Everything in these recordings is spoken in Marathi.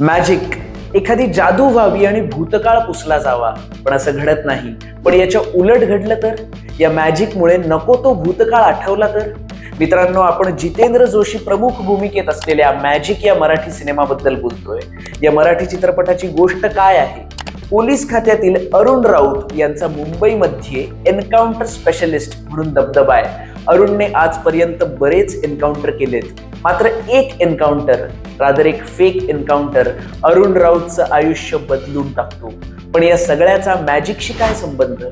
मॅजिक एखादी जादू व्हावी आणि भूतकाळ पुसला जावा पण असं घडत नाही. पण याच्या उलट घडलं तर? या मॅजिकमुळे नको तो भूतकाळ आठवला तर? मित्रांनो आपण जितेंद्र जोशी प्रमुख भूमिकेत असलेल्या मॅजिक या मराठी सिनेमाबद्दल बोलतोय. या मराठी चित्रपटाची गोष्ट काय आहे? पोलीस खात्यातील अरुण राऊत यांचा मुंबईमध्ये एन्काउंटर स्पेशलिस्ट म्हणून दबदबा आहे. अरुणने आजपर्यंत बरेच एन्काउंटर केलेत. मात्र एक एन्काउंटर रादर एक फेक एन्काउंटर अरुण राऊतचं आयुष्य बदलून टाकतो. पण या सगळ्याचा मॅजिकशी काय संबंध?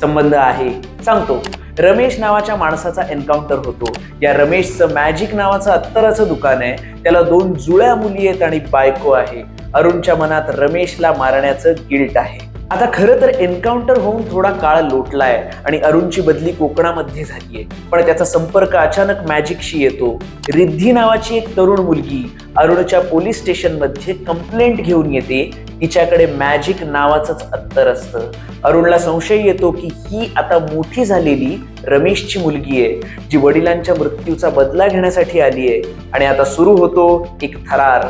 संबंध आहे. सांगतो. रमेश नावाच्या माणसाचा एन्काउंटर होतो. या रमेशचं मॅजिक नावाचं अत्तराचं दुकान आहे. त्याला दोन जुळ्या मुली आहेत आणि बायको आहे. अरुणच्या मनात रमेशला मारण्याचं गिल्ट आहे. आता खरं तर एन्काउंटर होऊन थोडा काळ लोटलाय आणि अरुणची बदली कोकणामध्ये झालीये. पण त्याचा संपर्क अचानक मॅजिकशी येतो. रिद्धी नावाची एक तरुण मुलगी अरुणच्या पोलीस स्टेशनमध्ये कंप्लेंट घेऊन येते. तिच्याकडे मॅजिक नावाचंच अत्तर असतं. अरुणला संशय येतो की ही आता मोठी झालेली रमेशची मुलगी आहे जी वडिलांच्या मृत्यूचा बदला घेण्यासाठी आली आहे आणि आता सुरू होतो एक थरार.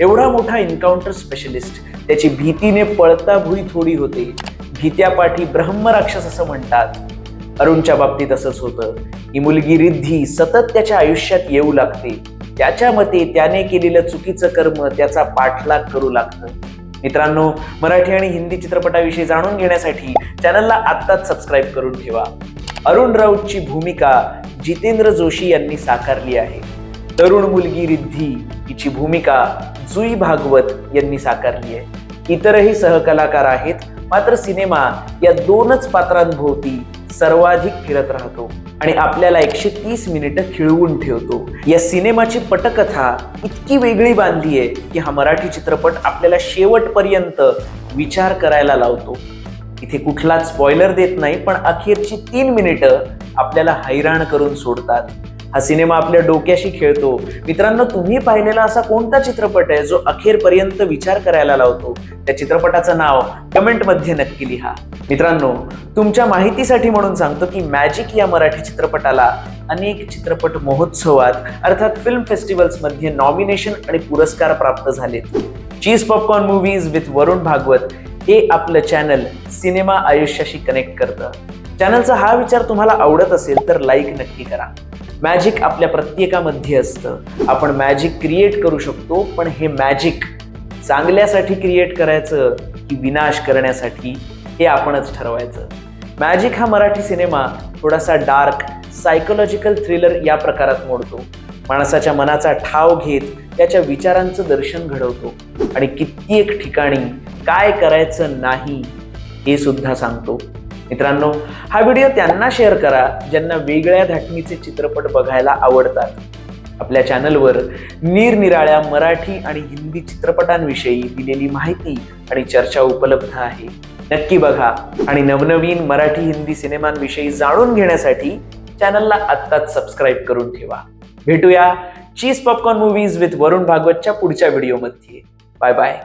एवढा मोठा एन्काउंटर स्पेशलिस्ट. त्याची भीतीने पळता भुई थोडी होते. भीत्या पाठी ब्रह्मराक्षस असं म्हणतात. अरुणच्या बाबतीत असंच होतं. ही मुलगी रिद्धी सतत त्याच्या आयुष्यात येऊ लागते. त्याच्या मते त्याने केलेलं चुकीचं कर्म त्याचा पाठलाग करू लागतं. मित्रांनो मराठी आणि हिंदी चित्रपटाविषयी जाणून घेण्यासाठी चॅनलला आत्ताच सबस्क्राईब करून ठेवा. अरुण राऊतची भूमिका जितेंद्र जोशी यांनी साकारली आहे. तरुण मुलगी रिद्धी हिची भूमिका जुई भागवत यांनी साकारली आहे. इतरही सहकलाकार आहेत मात्र सिनेमा या दोनच पात्रांभोवती सर्वाधिक फिरत राहतो आणि आपल्याला एकशे तीस मिनिटं खिळवून ठेवतो. या सिनेमाची पटकथा इतकी वेगळी बांधली आहे की हा मराठी चित्रपट आपल्याला शेवटपर्यंत विचार करायला लावतो. इथे कुठलाच स्पॉयलर देत नाही पण अखेरची तीन मिनिटं आपल्याला हैराण करून सोडतात. हा सिनेमा आपल्या डोक्याशी खेळतो. मित्रांनो तुम्ही पाहिलेला असा कोणता चित्रपट आहे जो अखेरपर्यंत विचार करायला लावतो? त्या चित्रपटाचं नाव कमेंटमध्ये नक्की लिहा. मित्रांनो तुमच्या माहितीसाठी म्हणून सांगतो की मॅजिक या मराठी चित्रपटाला अनेक चित्रपट महोत्सवात अर्थात फिल्म फेस्टिवल्समध्ये नॉमिनेशन आणि पुरस्कार प्राप्त झालेत. Cheese popcorn movies with Varun Bhagwat हे आपलं चॅनल सिनेमा आयुष्याशी कनेक्ट करतं. चॅनलचा हा विचार तुम्हाला आवडत असेल तर लाईक नक्की करा. मॅजिक आपल्या प्रत्येकामध्ये असतं. आपण मॅजिक क्रिएट करू शकतो पण हे मॅजिक चांगल्यासाठी क्रिएट करायचं की विनाश करण्यासाठी हे आपणच ठरवायचं. मॅजिक हा मराठी सिनेमा थोडासा डार्क सायकोलॉजिकल थ्रिलर या प्रकारात मोडतो. माणसाच्या मनाचा ठाव घेत त्याच्या विचारांचं दर्शन घडवतो. आणि कित्येक ठिकाणी काय करायचं नाही हे सुद्धा सांगतो. मित्रांनो हा व्हिडिओ त्यांना शेअर करा ज्यांना वेगळ्या धाटणीचे चित्रपट बघायला आवडतात. आपल्या चॅनलवर निरनिराळ्या मराठी आणि हिंदी चित्रपटांविषयी दिलेली माहिती आणि चर्चा उपलब्ध आहे. नक्की बघा आणि नवनवीन मराठी हिंदी सिनेमांविषयी जाणून घेण्यासाठी चॅनलला आत्ताच सबस्क्राईब करून ठेवा. भेटूया cheese popcorn movies with Varun भागवतच्या पुढच्या व्हिडिओमध्ये. Bye bye.